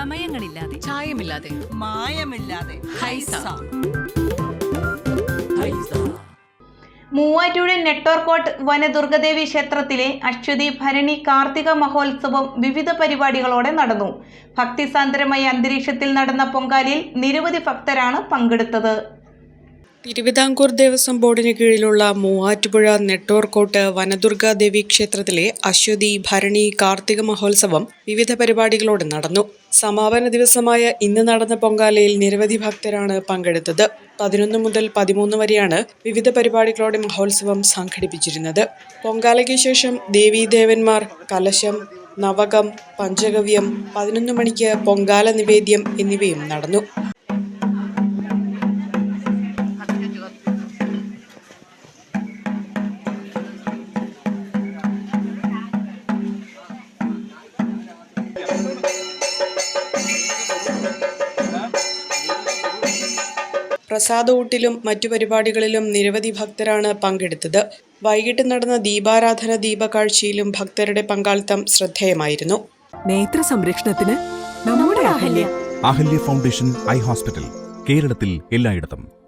ചമയങ്ങളില്ലാതെ ചായമില്ലാതെ. മായമില്ലാതെ. ഹൈസ. മൂവാറ്റുപുഴ നെട്ടോർക്കോട്ട് വനദുർഗദേവി ക്ഷേത്രത്തിലെ അശ്വതി ഭരണി കാർത്തിക മഹോത്സവം വിവിധ പരിപാടികളോടെ നടന്നു. ഭക്തിസാന്ദ്രമായ അന്തരീക്ഷത്തിൽ നടന്ന പൊങ്കാലിൽ നിരവധി ഭക്തരാണ് പങ്കെടുത്തത്. തിരുവിതാംകൂർ ദേവസ്വം ബോർഡിന് കീഴിലുള്ള മൂവാറ്റുപുഴ നെട്ടോർക്കോട്ട് വനദുർഗാ ദേവി ക്ഷേത്രത്തിലെ അശ്വതി ഭരണി കാർത്തിക മഹോത്സവം വിവിധ പരിപാടികളോടെ നടന്നു. സമാപന ദിവസമായ ഇന്ന് നടന്ന പൊങ്കാലയിൽ നിരവധി ഭക്തരാണ് പങ്കെടുത്തത്. പതിനൊന്ന് മുതൽ പതിമൂന്ന് വരെയാണ് വിവിധ പരിപാടികളോടെ മഹോത്സവം സംഘടിപ്പിച്ചിരുന്നത്. പൊങ്കാലയ്ക്ക് ശേഷം ദേവീദേവന്മാർ കലശം നവകം പഞ്ചഗവ്യം പതിനൊന്ന് മണിക്ക് പൊങ്കാല നിവേദ്യം എന്നിവയും നടന്നു. പ്രസാദഊട്ടിലും മറ്റു പരിപാടികളിലും നിരവധി ഭക്തരാണ് പങ്കെടുത്തത്. വൈകിട്ട് നടന്ന ദീപാരാധന ദീപകാഴ്ചയിലും ഭക്തരുടെ പങ്കാളിത്തം ശ്രദ്ധേയമായിരുന്നു. നേത്ര സംരക്ഷണത്തിന് നമ്മുടെ Ahalya. Ahalya foundation eye hospital കേരളത്തിൽ എല്ലായിടത്തും.